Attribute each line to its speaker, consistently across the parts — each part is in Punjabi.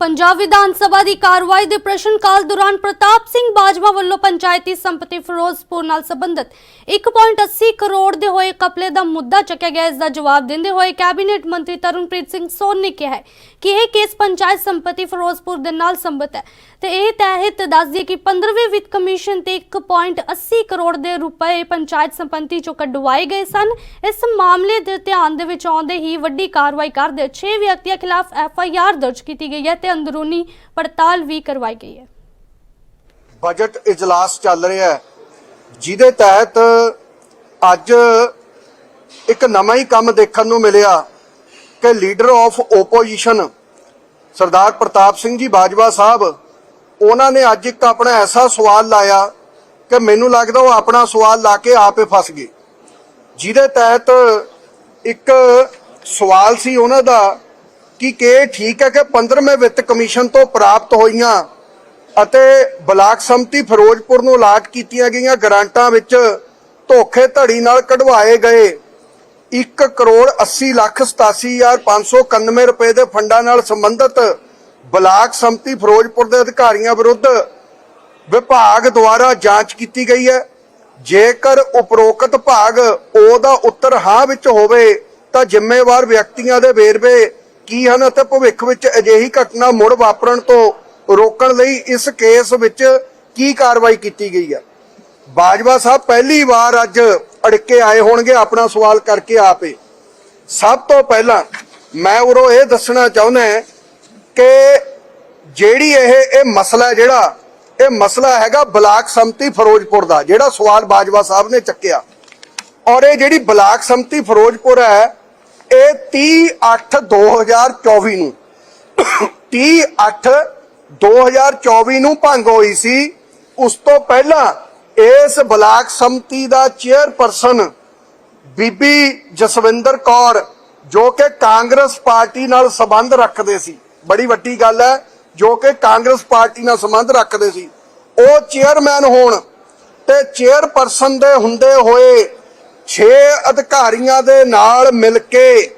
Speaker 1: ਪੰਜਾਬ ਵਿਧਾਨ ਸਭਾ ਦੀ ਕਾਰਵਾਈ ਦੇ ਪ੍ਰਸ਼ਨ ਕਾਲ ਦੌਰਾਨ ਪ੍ਰਤਾਪ ਸਿੰਘ ਬਾਜਵਾ ਵੱਲੋਂ ਪੰਚਾਇਤੀ ਸੰਪਤੀ ਫਿਰੋਜ਼ਪੁਰ ਨਾਲ ਸੰਬੰਧਿਤ 1.80 ਕਰੋੜ ਦੇ ਹੋਏ ਕਪਲੇ ਦਾ ਮੁੱਦਾ ਚੱਕਿਆ ਗਿਆ। ਇਸ ਦਾ ਜਵਾਬ ਦਿੰਦੇ ਹੋਏ ਕੈਬਨਿਟ ਮੰਤਰੀ ਤਰੁਣਪ੍ਰੀਤ ਸਿੰਘ ਸੋਨ ਨੇ ਕਿਹਾ ਕਿ ਇਹ ਕੇਸ ਪੰਚਾਇਤ ਸੰਪਤੀ ਫਿਰੋਜ਼ਪੁਰ ਦੇ ਨਾਲ ਸੰਬੰਧਿਤ ਹੈ ਤੇ ਇਹ ਤਹਿਤ ਦੱਸਦੀ ਦਈਏ ਕਿ 15ਵੇਂ ਵਿੱਤ ਕਮਿਸ਼ਨ ਤੇ 1.80 ਕਰੋੜ ਦੇ ਰੁਪਏ ਪੰਚਾਇਤ ਸੰਪਤੀ ਚੋਂ ਕਢਵਾਏ ਗਏ ਸਨ। ਇਸ ਮਾਮਲੇ ਦੇ ਧਿਆਨ ਦੇ ਵਿੱਚ ਆਉਂਦੇ ਹੀ ਵੱਡੀ ਕਾਰਵਾਈ ਕਰਦੇ 6 ਵਿਅਕਤੀਆਂ ਖਿਲਾਫ ਐਫ ਆਈ ਆਰ ਦਰਜ ਕੀਤੀ ਗਈ ਹੈ ਤੇ ਅੰਦਰੂਨੀ ਪੜਤਾਲ ਵੀ ਕਰਵਾਈ ਗਈ ਹੈ।
Speaker 2: ਬਜਟ ਇਜਲਾਸ ਚੱਲ ਰਿਹਾ ਹੈ। ਜਿਹਦੇ ਤਹਿਤ ਅੱਜ ਇੱਕ ਨਵਾਂ ਹੀ ਕੰਮ ਦੇਖਣ ਨੂੰ ਮਿਲਿਆ ਕਿ leader of opposition Sardar Partap Singh ji Bajwa Sahib, ਉਹਨਾਂ ਨੇ ਅੱਜ ਇੱਕ ਆਪਣਾ ਐਸਾ ਸਵਾਲ ਲਾਇਆ ਕਿ ਮੈਨੂੰ ਲੱਗਦਾ ਉਹ ਆਪਣਾ ਸਵਾਲ ਲਾ ਕੇ ਆਪੇ ਫਸ ਗਏ। ਜਿਹਦੇ ਤਹਿਤ ਇੱਕ ਸਵਾਲ ਸੀ ਉਹਨਾਂ ਦਾ ਕਿ ਕਿ ਠੀਕ ਹੈ ਕਿ 15ਵੇਂ ਵਿੱਤ ਕਮਿਸ਼ਨ ਤੋਂ ਪ੍ਰਾਪਤ ਹੋਈਆਂ ਅਤੇ ਬਲਾਕ ਸੰਮਤੀ ਫਿਰੋਜ਼ਪੁਰ ਨੂੰ ਅਲਾਟ ਕੀਤੀਆਂ ਗਈਆਂ ਗ੍ਰਾਂਟਾਂ ਵਿੱਚ ਧੋਖੇ ਧੜੀ ਨਾਲ ਕਢਵਾਏ ਗਏ। 1 ਕਰੋੜ 80 ਲੱਖ 87591 ਰੁਪਏ ਦੇ ਫੰਡਾਂ ਨਾਲ ਸੰਬੰਧਿਤ ਬਲਾਕ ਸੰਮਤੀ ਫਿਰੋਜ਼ਪੁਰ ਦੇ ਅਧਿਕਾਰੀਆਂ ਵਿਰੁੱਧ ਵਿਭਾਗ ਦੁਆਰਾ ਜਾਂਚ ਕੀਤੀ ਗਈ ਹੈ। ਜੇਕਰ ਉਪਰੋਕਤ ਭਾਗ ਉਹਦਾ ਉੱਤਰ ਹਾਂ ਵਿੱਚ ਹੋਵੇ ਤਾਂ ਜ਼ਿੰਮੇਵਾਰ ਵਿਅਕਤੀਆਂ ਦੇ ਵੇਰਵੇ ਕੀ ਹਨ ਅਤੇ ਭਵਿੱਖ ਵਿੱਚ ਅਜਿਹੀ ਘਟਨਾ ਮੁੜ ਵਾਪਰਨ ਤੋਂ ਰੋਕਣ ਲਈ ਇਸ ਕੇਸ ਵਿੱਚ ਕੀ ਕਾਰਵਾਈ ਕੀਤੀ ਗਈ ਹੈ? ਬਾਜਵਾ ਸਾਹਿਬ, ਪਹਿਲੀ ਵਾਰ ਅੱਜ ਅੜਕੇ ਆਏ ਹੋਣਗੇ ਆਪਣਾ ਸਵਾਲ ਕਰਕੇ ਆਪੇ। ਸਭ ਤੋਂ ਪਹਿਲਾਂ ਮੈਂ ਉਰੋਂ ਇਹ ਦੱਸਣਾ ਚਾਹੁੰਦਾ ਕਿ ਜਿਹੜੀ ਇਹ ਇਹ ਮਸਲਾ ਜਿਹੜਾ, ਇਹ ਮਸਲਾ ਹੈਗਾ ਬਲਾਕ ਸੰਮਤੀ ਫਿਰੋਜ਼ਪੁਰ ਦਾ, ਜਿਹੜਾ ਸਵਾਲ ਬਾਜਵਾ ਸਾਹਿਬ ਨੇ ਚੱਕਿਆ। ਔਰ ਇਹ ਜਿਹੜੀ ਬਲਾਕ ਸੰਮਤੀ ਫਿਰੋਜ਼ਪੁਰ ਹੈ ਇਹ 30/8/2024 ਨੂੰ। 30/8/2024 ਨੂੰ ਭੰਗ ਹੋਈ ਸੀ। ਉਸ ਤੋਂ ਪਹਿਲਾਂ ਇਸ ਬਲਾਕ ਸੰਮਤੀ ਦਾ ਚੇਅਰਪਰਸਨ ਬੀਬੀ ਜਸਵਿੰਦਰ ਕੌਰ, ਜੋ ਕਿ ਕਾਂਗਰਸ ਪਾਰਟੀ ਨਾਲ ਸੰਬੰਧ ਰੱਖਦੇ ਸੀ। ਬੜੀ ਵੱਡੀ ਗੱਲ ਹੈ, ਜੋ ਕਿ ਕਾਂਗਰਸ ਪਾਰਟੀ ਨਾਲ ਸੰਬੰਧ ਰੱਖਦੇ ਸੀ। ਉਹ ਚੇਅਰਮੈਨ ਹੋਣ ਤੇ ਚੇਅਰਪਰਸਨ ਦੇ ਹੁੰਦੇ ਹੋਏ 6 ਅਧਿਕਾਰੀਆਂ ਦੇ ਨਾਲ ਮਿਲ ਕੇ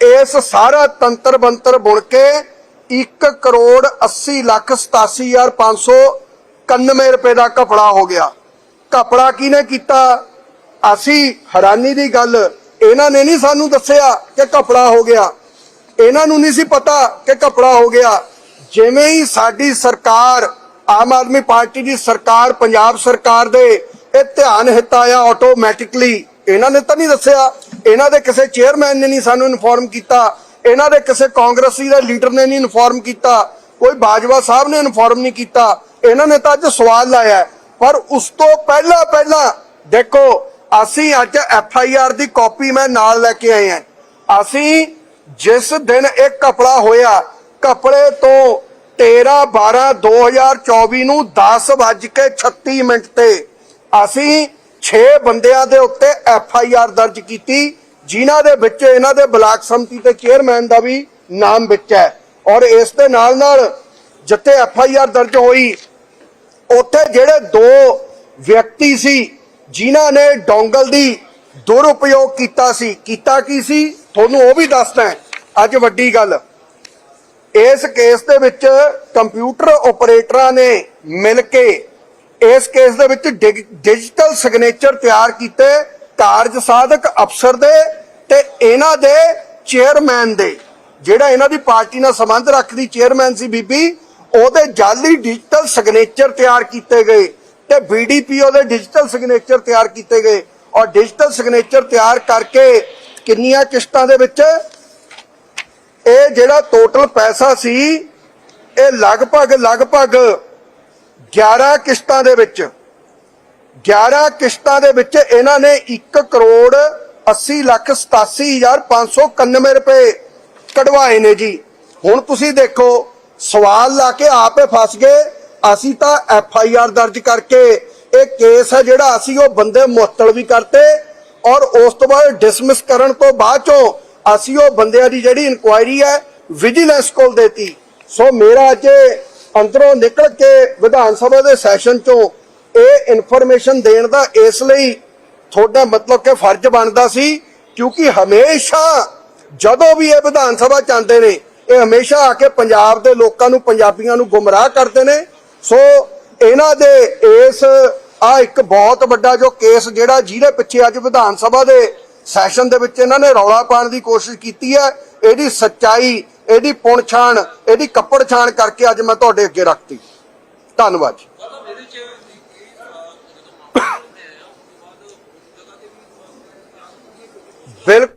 Speaker 2: ਇਸ ਸਾਰਾ ਤੰਤਰ ਬੰਤਰ ਬੁਣ ਕੇ 1 ਕਰੋੜ 80 ਲੱਖ 87591 ਰੁਪਏ ਦਾ ਕਪੜਾ ਹੋ ਗਿਆ। ਕਪੜਾ ਕਿਹਨੇ ਕੀਤਾ? ਅਸੀਂ ਹੈਰਾਨੀ ਦੀ ਗੱਲ, ਇਹਨਾਂ ਨੇ ਨਹੀਂ ਸਾਨੂੰ ਦੱਸਿਆ ਕਿ ਕਪੜਾ ਹੋ ਗਿਆ। ਇਹਨਾਂ ਨੂੰ ਨਹੀਂ ਸੀ ਪਤਾ ਕਿ ਕਪੜਾ ਹੋ ਗਿਆ। ਜਿਵੇਂ ਹੀ ਸਾਡੀ ਸਰਕਾਰ, ਆਮ ਆਦਮੀ ਪਾਰਟੀ ਦੀ ਸਰਕਾਰ, ਪੰਜਾਬ ਸਰਕਾਰ ਦੇ ਇਹ ਧਿਆਨ ਹਿਤਾਇਆ ਆਟੋਮੈਟਿਕਲੀ ਇਹਨਾਂ ਨੇ ਤਾਂ ਨਹੀਂ ਦੱਸਿਆ। ਇਹਨਾਂ ਦੇ ਕਿਸੇ ਚੇਅਰਮੈਨ ਨੇ ਨਹੀਂ ਸਾਨੂੰ ਇਨਫੋਰਮ ਕੀਤਾ। ਇਹਨਾਂ ਦੇ ਕਿਸੇ ਕਾਂਗਰਸੀ ਦੇ ਲੀਡਰ ਨੇ ਨਹੀਂ ਇਨਫੋਰਮ ਕੀਤਾ। ਕੋਈ ਬਾਜਵਾ ਸਾਹਿਬ ਨੇ ਇਨਫੋਰਮ ਨਹੀਂ ਕੀਤਾ। ਇਹਨਾਂ ਨੇ ਤਾਂ ਅੱਜ ਸਵਾਲ ਲਾਇਆ ਪਰ ਉਸ ਤੋਂ ਪਹਿਲਾਂ ਪਹਿਲਾਂ ਦੇਖੋ, ਅਸੀਂ ਅੱਜ ਐਫ ਆਈ ਆਰ ਦੀ ਕਾਪੀ ਮੈਂ ਨਾਲ ਲੈ ਕੇ ਆਏ ਹਾਂ। ਅਸੀਂ ਜਿਸ ਦਿਨ ਇਹ ਕਪੜਾ ਹੋਇਆ ਕਪੜੇ ਤੋਂ 13 12 2024 ਨੂੰ 10:36 ਮਿੰਟ ਤੇ ਅਸੀਂ 6 ਬੰਦਿਆਂ ਦੇ ਉੱਤੇ ਐਫ ਆਈ ਆਰ ਦਰਜ ਕੀਤੀ, ਜਿਨ੍ਹਾਂ ਦੇ ਵਿੱਚ ਇਹਨਾਂ ਦੇ ਬਲਾਕ ਸੰਮਤੀ ਤੇ ਚੇਅਰਮੈਨ ਦਾ ਵੀ ਨਾਮ ਵਿੱਚ ਹੈ। ਔਰ ਇਸ ਦੇ ਨਾਲ ਨਾਲ ਜਿੱਥੇ ਐਫ ਆਈ ਆਰ ਦਰਜ ਹੋਈ, ਉੱਥੇ ਜਿਹੜੇ ਦੋ ਵਿਅਕਤੀ ਸੀ, ਜਿਨ੍ਹਾਂ ਨੇ ਡੋਂਗਲ ਦੀ ਦੁਰਉਪਯੋਗ ਕੀਤਾ ਸੀ, ਕੀਤਾ ਕੀ ਸੀ? ਤੁਹਾਨੂੰ ਉਹ ਵੀ ਦੱਸਦਾ ਅੱਜ ਵੱਡੀ ਗੱਲ, ਇਸ ਕੇਸ ਦੇ ਵਿੱਚ ਕੰਪਿਊਟਰ ਆਪਰੇਟਰਾਂ ਨੇ ਮਿਲ ਕੇ ਇਸ ਕੇਸ ਦੇ ਵਿੱਚ ਡਿਗ- ਡਿਜੀਟਲ ਸਿਗਨੇਚਰ ਤਿਆਰ ਕੀਤੇ ਕਾਰਜ ਸਾਧਕ ਅਫਸਰ ਦੇ ਤੇ ਇਹਨਾਂ ਦੇ ਚੇਅਰਮੈਨ ਦੇ। ਜਿਹੜਾ ਇਹਨਾਂ ਦੀ ਪਾਰਟੀ ਨਾਲ ਸੰਬੰਧ ਰੱਖਦੀ ਚੇਅਰਮੈਨ ਸੀ ਬੀਬੀ, ਉਹਦੇ ਜਾਲੀ ਡਿਜੀਟਲ ਸਿਗਨੇਚਰ ਤਿਆਰ ਕੀਤੇ ਗਏ ਤੇ ਬੀਡੀਪੀਓ ਦੇ ਡਿਜੀਟਲ ਸਿਗਨੇਚਰ ਤਿਆਰ ਕੀਤੇ ਗਏ। ਔਰ ਡਿਜੀਟਲ ਸਿਗਨੇਚਰ ਤਿਆਰ ਕਰਕੇ ਕਿੰਨੀਆਂ ਕਿਸ਼ਤਾਂ ਦੇ ਵਿੱਚ ਇਹ ਜਿਹੜਾ ਟੋਟਲ ਪੈਸਾ ਸੀ, ਇਹ ਲਗਭਗ ਲਗਭਗ 11 ਕਿਸ਼ਤਾਂ ਦੇ ਵਿੱਚ 11 ਕਿਸ਼ਤਾਂ ਦੇ ਵਿੱਚ ਇਹਨਾਂ ਨੇ 1 ਕਰੋੜ 80 ਲੱਖ 87591 ਰੁਪਏ ਕਢਵਾਏ ਨੇ ਜੀ। ਹੁਣ ਤੁਸੀਂ ਦੇਖੋ, ਸਵਾਲ ਲਾ ਕੇ ਆਪੇ ਫਸ ਗਏ। ਅਸੀਂ ਤਾਂ ਐਫ ਆਈ ਆਰ ਦਰਜ ਕਰਕੇ ਇਹ ਕੇਸ ਹੈ ਜਿਹੜਾ ਅਸੀਂ ਉਹ ਬੰਦੇ ਮੁਅੱਤਲ ਵੀ ਕਰਤੇ ਔਰ ਉਸ ਤੋਂ ਬਾਅਦ ਡਿਸਮਿਸ ਕਰਨ ਤੋਂ ਬਾਅਦ ਚੋਂ ਅਸੀਂ ਉਹ ਬੰਦਿਆਂ ਦੀ ਜਿਹੜੀ ਇਨਕੁਆਇਰੀ ਹੈ ਵਿਜੀਲੈਂਸ ਕੋਲ ਦੇਤੀ। ਸੋ ਮੇਰਾ ਅੱਜ ਅੰਦਰੋਂ ਨਿਕਲ ਕੇ ਵਿਧਾਨ ਸਭਾ ਦੇ ਸੈਸ਼ਨ ਚੋਂ ਇਹ ਇਨਫੋਰਮੇਸ਼ਨ ਦੇਣ ਦਾ ਇਸ ਲਈ ਤੁਹਾਡਾ ਮਤਲਬ ਕਿ ਫਰਜ਼ ਬਣਦਾ ਸੀ, ਕਿਉਂਕਿ ਹਮੇਸ਼ਾ ਜਦੋਂ ਵੀ ਇਹ ਵਿਧਾਨ ਸਭਾ ਚ ਆਉਂਦੇ ਨੇ, ਇਹ ਹਮੇਸ਼ਾ ਆ ਕੇ ਪੰਜਾਬ ਦੇ ਲੋਕਾਂ ਨੂੰ, ਪੰਜਾਬੀਆਂ ਨੂੰ ਗੁੰਮਰਾਹ ਕਰਦੇ ਨੇ। ਸੋ ਇਹਨਾਂ ਦੇ ਇਸ, ਆ ਇੱਕ ਬਹੁਤ ਵੱਡਾ ਜੋ ਕੇਸ ਜਿਹੜਾ ਜਿਹਦੇ ਪਿੱਛੇ ਅੱਜ ਵਿਧਾਨ ਸਭਾ ਦੇ ਸੈਸ਼ਨ ਦੇ ਵਿੱਚ ਇਹਨਾਂ ਨੇ ਰੌਲਾ ਪਾਉਣ ਦੀ ਕੋਸ਼ਿਸ਼ ਕੀਤੀ ਹੈ ਇਹਦੀ ਸੱਚਾਈ, ਇਹਦੀ ਪੁਣਛਾਣ ਇਹਦੀ ਕੱਪੜ ਛਾਣ ਕਰਕੇ ਅੱਜ ਮੈਂ ਤੁਹਾਡੇ ਅੱਗੇ ਰੱਖਤੀ। ਧੰਨਵਾਦ ਜੀ। ਬਿਲਕੁਲ।